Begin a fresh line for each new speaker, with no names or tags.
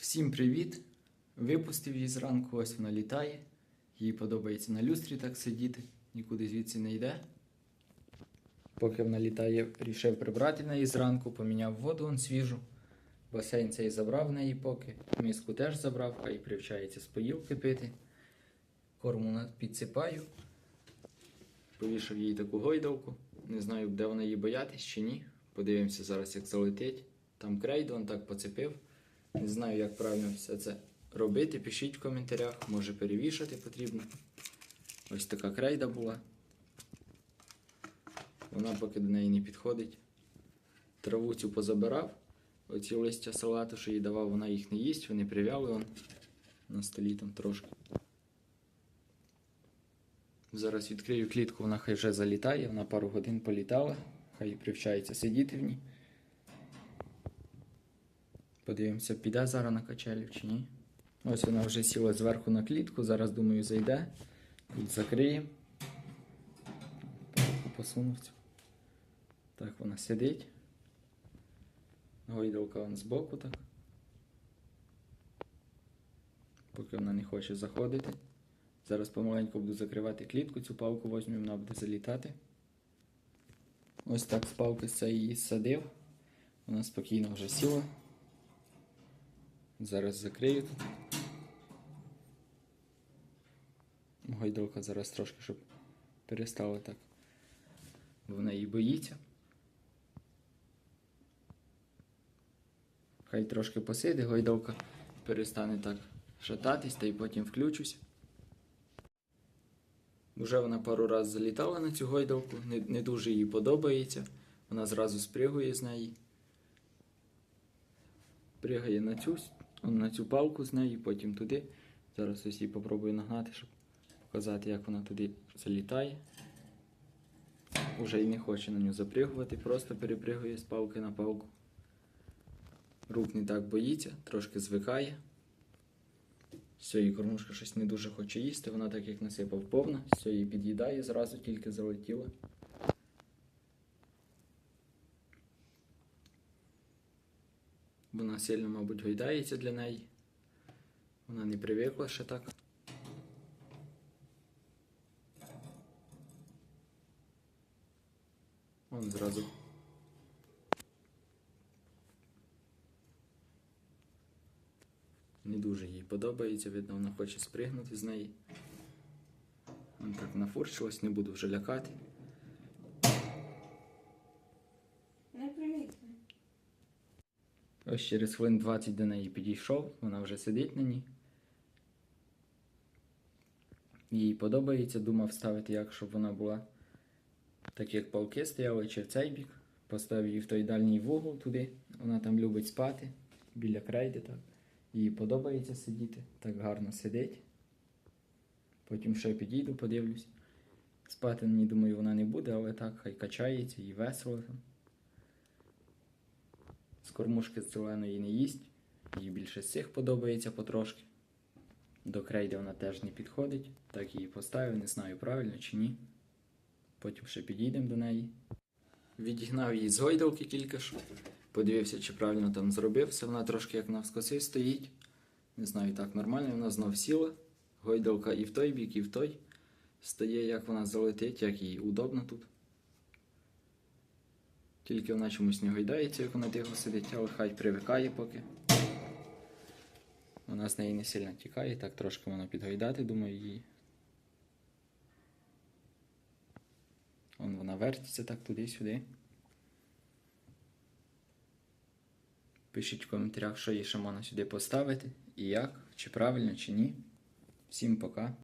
Всім привіт! Випустив її зранку, ось вона літає. Їй подобається на люстрі так сидіти, нікуди звідси не йде. Поки вона літає, рішив прибрати неї зранку, поміняв воду он свіжу. Басейн цей забрав в неї поки. Миску теж забрав, хай привчається з поїлки пити. Корму підсипаю. Повішав їй таку гойдалку. Не знаю, де вона її боятись чи ні. Подивимося зараз, як залетить. Там крейду он так поцепив. Не знаю, як правильно все це робити. Пишіть в коментарях, може перевішати потрібно. Ось така крейда була. Вона поки до неї не підходить. Траву цю позабирав. Оці листя салату, що їй давав, вона їх не їсть, вони прив'яли он на столі там трошки. Зараз відкрию клітку, вона хай вже залітає, вона пару годин політала, хай привчається сидіти в ній. Подивимося, піде зараз на качелів чи ні. Ось вона вже сіла зверху на клітку, зараз думаю зайде. Закриємо. Посунув. Так, вона сидить. Гойдалка вон збоку так. Поки вона не хоче заходити. Зараз помаленьку буду закривати клітку, цю палку возьму, вона буде залітати. Ось так з палки цієї її садив. Вона спокійно вже сіла. Зараз закрию тут. Гойдалка зараз трошки, щоб перестала так. Вона її боїться. Хай трошки посиде, гойдалка перестане так шататись, та й потім включусь. Уже вона пару раз залітала на цю гойдалку, не, не дуже їй подобається. Вона зразу спригує з неї. Пригає на цю, с- он на цю палку з неї, потім туди. Зараз ось її попробую нагнати, щоб показати, як вона туди залітає. Уже й не хоче на нього запригувати, просто перепригує з палки на палку. Рук не так боїться, трошки звикає. Все, її кормушка щось не дуже хоче їсти, вона так як насипав повна, все її під'їдає, зразу тільки залетіла. Вона сильно, мабуть, гойдається для неї. Вона не привикла ще так. Вон зразу. Не дуже їй подобається, видно, вона хоче спригнути з неї. Вон так нафурчилась, не буду вже лякати. Ось через хвилин 20 до неї підійшов, вона вже сидить на ній. Їй подобається, думав ставити як, щоб вона була так, як палки стояли, чи в цей бік. Поставив її в той дальній вугол туди. Вона там любить спати, біля крейди так. Їй подобається сидіти, так гарно сидить. Потім ще підійду, подивлюсь. Спати думаю, вона не буде, але так, хай качається, їй весело там. Кормушки зеленої не їсть. Їй більше з цих подобається потрошки. До крейди вона теж не підходить. Так її поставив, не знаю правильно чи ні. Потім ще підійдемо до неї. Відігнав її з гойдалки тільки що. Подивився, чи правильно там зробив. Все вона трошки як навскоси стоїть. Не знаю, так нормально, вона знов сіла. Гойдалка і в той бік, і в той. Стає, як вона залетить, як їй удобно тут. Тільки вона чомусь не гойдається, як вона тихо сидить, але хай привикає поки. Вона з неї не сильно тікає, так трошки вона підгойдати, думаю, її. Вон вона вертиться так туди-сюди. Пишіть в коментарях, що їй можна сюди поставити і як, чи правильно, чи ні. Всім пока.